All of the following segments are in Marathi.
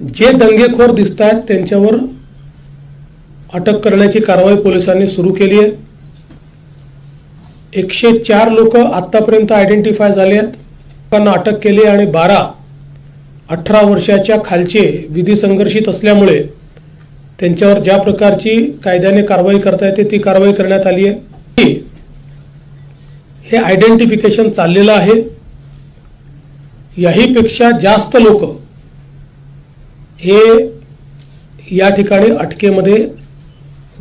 जे दंगेखोर दिसत आहेत त्यांच्यावर अटक करण्याची कारवाई पोलिसांनी सुरू केली आहे. एकशे चार लोक आतापर्यंत आयडेंटिफाय झाले आहेत. लोकांना अटक केली आणि बारा अठरा वर्षाच्या खालचे विधी संघर्षित असल्यामुळे त्यांच्यावर ज्या प्रकारची कायद्याने कारवाई करता येते ती कारवाई करण्यात आली आहे. हे आयडेंटिफिकेशन चाललेलं आहे. याहीपेक्षा जास्त लोक हे या ठिकाणी अटकेमध्ये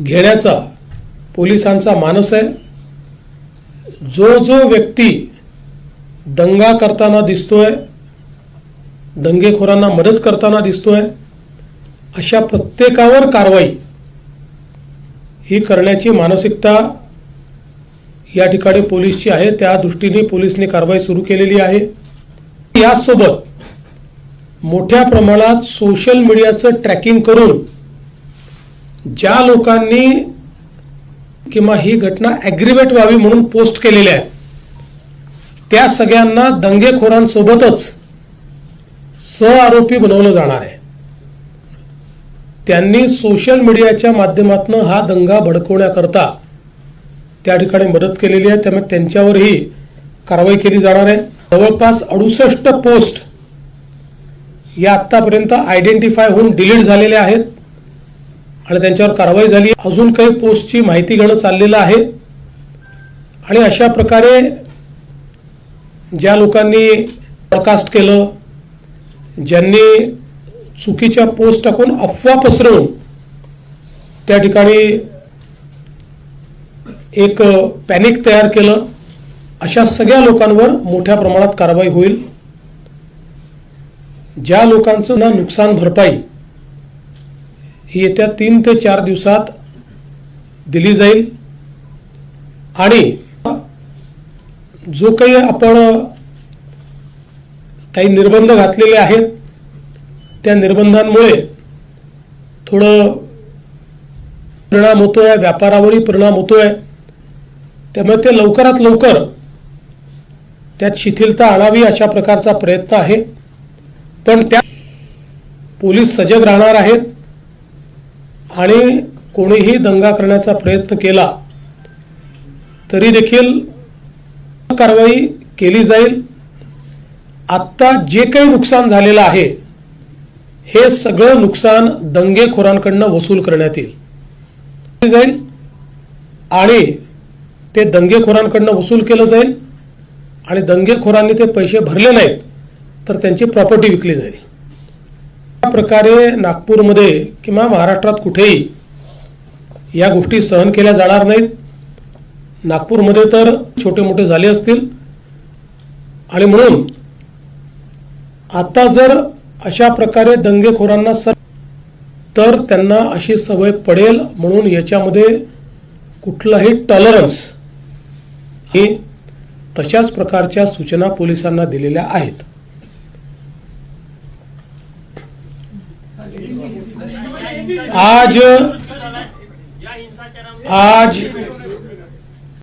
घेण्याचा पोलिसांचा मानस आहे. जो जो व्यक्ती दंगा करताना दिसतोय दंगेखोरांना मदत करताना दिसतोय अशा प्रत्येकावर कारवाई ही करण्याची मानसिकता या ठिकाणी पोलीसची आहे. त्या दृष्टीने पोलिसने कारवाई सुरू केलेली आहे. यासोबत मोठ्या प्रमाणात सोशल मीडियाचं ट्रॅकिंग करून ज्या लोकांनी किंवा ही घटना ॲग्रिवेट व्हावी म्हणून पोस्ट केलेल्या आहे त्या सगळ्यांना दंगेखोरांसोबतच सहआरोपी बनवलं जाणार आहे. त्यांनी सोशल मीडियाच्या माध्यमातून हा दंगा भडकवण्याकरता त्या ठिकाणी मदत केलेली आहे. त्यामुळे त्यांच्यावरही कारवाई केली जाणार आहे. जवळपास अडुसष्ट पोस्ट या आतापर्यंत आयडेंटिफाय होऊन डिलीट झालेल्या आहेत. आणि त्यांच्यावर कारवाई झाली. अजून काही पोस्टची माहिती घेणं चाललेलं आहे. आणि अशा प्रकारे ज्या लोकांनी ब्रॉडकास्ट केलं ज्यांनी चुकीच्या पोस्ट टाकून अफवा पसरवून त्या ठिकाणी एक पॅनिक तयार केलं अशा सगळ्या लोकांवर मोठ्या प्रमाणात कारवाई होईल. ज्या लोकांचं ना नुकसान भरपाई ही येत्या तीन ते चार दिवसात दिली जाईल. आणि जो काही आपण काही निर्बंध घातलेले आहेत त्या निर्बंधांमुळे थोडं परिणाम होतोय व्यापारावरही परिणाम होतोय. त्यामुळे ते लवकरात लवकर त्यात शिथिलता आणावी अशा प्रकारचा प्रयत्न आहे. पण त्या पोलीस सजग राहणार आहेत आणि कोणीही दंगा करण्याचा प्रयत्न केला तरी देखील कारवाई केली जाईल. आत्ता जे काही नुकसान झालेलं आहे हे सगळं नुकसान दंगेखोरांकडनं वसूल करण्यात येईल. जाईल आणि ते दंगेखोरांकडनं वसूल केलं जाईल आणि दंगेखोरांनी ते पैसे भरले नाहीत. तर त्यांची प्रॉपर्टी विकली जाईल. या प्रकारे नागपूरमध्ये किंवा महाराष्ट्रात कुठेही या गोष्टी सहन केल्या जाणार नाहीत. नागपूरमध्ये तर छोटे मोठे झाले असतील. आणि म्हणून आता जर अशा प्रकारे दंगेखोरांना सर तर त्यांना अशी सवय पडेल म्हणून याच्यामध्ये कुठलाही टॉलरन्स हे तशाच प्रकारच्या सूचना पोलिसांना दिलेल्या आहेत. आज आज